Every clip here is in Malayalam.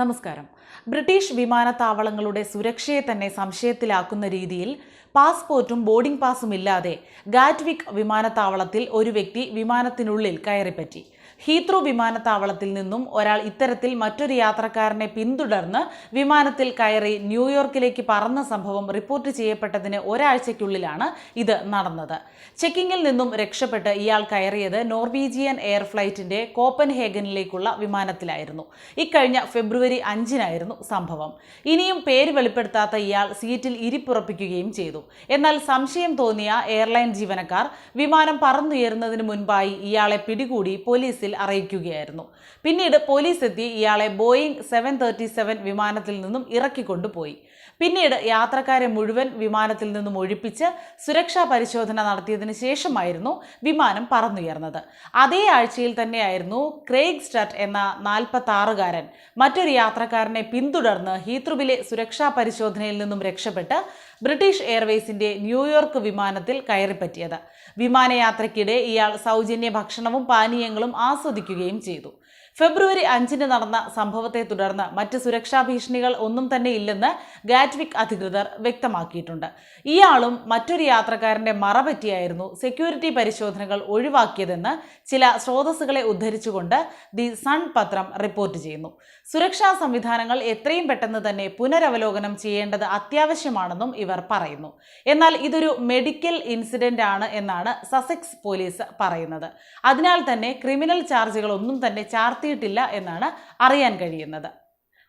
നമസ്കാരം. ബ്രിട്ടീഷ് വിമാനത്താവളങ്ങളുടെ സുരക്ഷയെ തന്നെ സംശയത്തിലാക്കുന്ന രീതിയിൽ പാസ്പോർട്ടും ബോർഡിംഗ് പാസും ഇല്ലാതെ ഗാറ്റ്വിക് വിമാനത്താവളത്തിൽ ഒരു വ്യക്തി വിമാനത്തിനുള്ളിൽ കയറിപ്പറ്റി. ഹീത്രൂ വിമാനത്താവളത്തിൽ നിന്നും ഒരാൾ ഇത്തരത്തിൽ മറ്റൊരു യാത്രക്കാരനെ പിന്തുടർന്ന് വിമാനത്തിൽ കയറി ന്യൂയോർക്കിലേക്ക് പറന്ന സംഭവം റിപ്പോർട്ട് ചെയ്യപ്പെട്ടതിന് ഒരാഴ്ചയ്ക്കുള്ളിലാണ് ഇത് നടന്നത്. ചെക്കിങ്ങിൽ നിന്നും രക്ഷപ്പെട്ട് ഇയാൾ കയറിയത് നോർവീജിയൻ എയർ ഫ്ലൈറ്റിന്റെ കോപ്പൻഹേഗനിലേക്കുള്ള വിമാനത്തിലായിരുന്നു. ഇക്കഴിഞ്ഞ ഫെബ്രുവരി അഞ്ചിനായിരുന്നു സംഭവം. ഇനിയും പേര് വെളിപ്പെടുത്താത്ത ഇയാൾ സീറ്റിൽ ഇരിപ്പുറപ്പിക്കുകയും ചെയ്തു. എന്നാൽ സംശയം തോന്നിയ എയർലൈൻ ജീവനക്കാർ വിമാനം പറന്നുയരുന്നതിന് മുൻപായി ഇയാളെ പിടികൂടി പോലീസിൽ അറിയിക്കുകയായിരുന്നു. പിന്നീട് പോലീസ് എത്തി ഇയാളെ ബോയിങ് സെവൻ തേർട്ടി സെവൻ വിമാനത്തിൽ നിന്നും ഇറക്കിക്കൊണ്ടുപോയി. പിന്നീട് യാത്രക്കാരെ മുഴുവൻ വിമാനത്തിൽ നിന്നും ഒഴിപ്പിച്ച് സുരക്ഷാ പരിശോധന നടത്തിയതിനു ശേഷമായിരുന്നു വിമാനം പറന്നുയർന്നത്. അതേ ആഴ്ചയിൽ തന്നെയായിരുന്നു ക്രേഗ് സ്റ്റട്ട് എന്ന നാൽപ്പത്തി ആറുകാരൻ മറ്റൊരു യാത്രക്കാരനെ പിന്തുടർന്ന് ഹീത്രുവിലെ സുരക്ഷാ പരിശോധനയിൽ നിന്നും രക്ഷപ്പെട്ട് ബ്രിട്ടീഷ് എയർവേസിന്റെ ന്യൂയോർക്ക് വിമാനത്തിൽ കയറിപ്പറ്റിയത്. വിമാനയാത്രയ്ക്കിടെ ഇയാൾ സൗജന്യ ഭക്ഷണവും പാനീയങ്ങളും ആസ്വദിക്കുകയും ചെയ്തു. ഫെബ്രുവരി അഞ്ചിന് നടന്ന സംഭവത്തെ തുടർന്ന് മറ്റ് സുരക്ഷാ ഭീഷണികൾ ഒന്നും തന്നെ ഇല്ലെന്ന് ഗാറ്റ്വിക് അധികൃതർ വ്യക്തമാക്കിയിട്ടുണ്ട്. ഇയാളും മറ്റൊരു യാത്രക്കാരന്റെ മറപറ്റിയായിരുന്നു സെക്യൂരിറ്റി പരിശോധനകൾ ഒഴിവാക്കിയതെന്ന് ചില സ്രോതസ്സുകളെ ഉദ്ധരിച്ചുകൊണ്ട് ദി സൺ പത്രം റിപ്പോർട്ട് ചെയ്യുന്നു. സുരക്ഷാ സംവിധാനങ്ങൾ എത്രയും പെട്ടെന്ന് തന്നെ പുനരവലോകനം ചെയ്യേണ്ടത് അത്യാവശ്യമാണെന്നും ഇവർ പറയുന്നു. എന്നാൽ ഇതൊരു മെഡിക്കൽ ഇൻസിഡന്റ് ആണ് എന്നാണ് സസെക്സ് പോലീസ് പറയുന്നത്. അതിനാൽ തന്നെ ക്രിമിനൽ ചാർജുകൾ ഒന്നും തന്നെ ചാർത്തിയിട്ടില്ല എന്നാണ് അറിയാൻ കഴിയുന്നത്.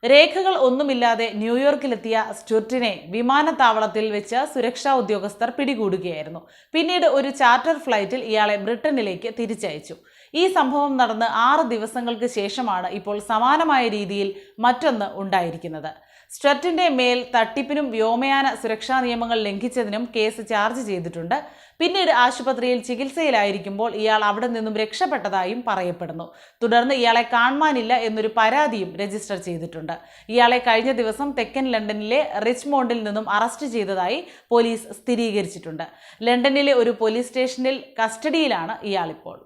രേഖകൾ ഒന്നുമില്ലാതെ ന്യൂയോർക്കിലെത്തിയ സ്റ്റുർട്ടിനെ വിമാനത്താവളത്തിൽ വെച്ച് സുരക്ഷാ ഉദ്യോഗസ്ഥർ പിടികൂടുകയായിരുന്നു. പിന്നീട് ഒരു ചാർട്ടർ ഫ്ലൈറ്റിൽ ഇയാളെ ബ്രിട്ടനിലേക്ക് തിരിച്ചയച്ചു. ഈ സംഭവം നടന്ന് ആറ് ദിവസങ്ങൾക്ക് ശേഷമാണ് ഇപ്പോൾ സമാനമായ രീതിയിൽ മറ്റൊന്ന് ഉണ്ടായിരിക്കുന്നത്. സ്ട്രറ്റിന്റെ മേൽ തട്ടിപ്പിനും വ്യോമയാന സുരക്ഷാ നിയമങ്ങൾ ലംഘിച്ചതിനും കേസ് ചാർജ് ചെയ്തിട്ടുണ്ട്. പിന്നീട് ആശുപത്രിയിൽ ചികിത്സയിലായിരിക്കുമ്പോൾ ഇയാൾ അവിടെ നിന്നും രക്ഷപ്പെട്ടതായും പറയപ്പെടുന്നു. തുടർന്ന് ഇയാളെ കാണുവാനില്ല എന്നൊരു പരാതിയും രജിസ്റ്റർ ചെയ്തിട്ടുണ്ട്. ഇയാളെ കഴിഞ്ഞ ദിവസം തെക്കൻ ലണ്ടനിലെ റിച്ച്മോണ്ടിൽ നിന്നും അറസ്റ്റ് ചെയ്തതായി പോലീസ് സ്ഥിരീകരിച്ചിട്ടുണ്ട്. ലണ്ടനിലെ ഒരു പോലീസ് സ്റ്റേഷനിൽ കസ്റ്റഡിയിലാണ് ഇയാളിപ്പോൾ.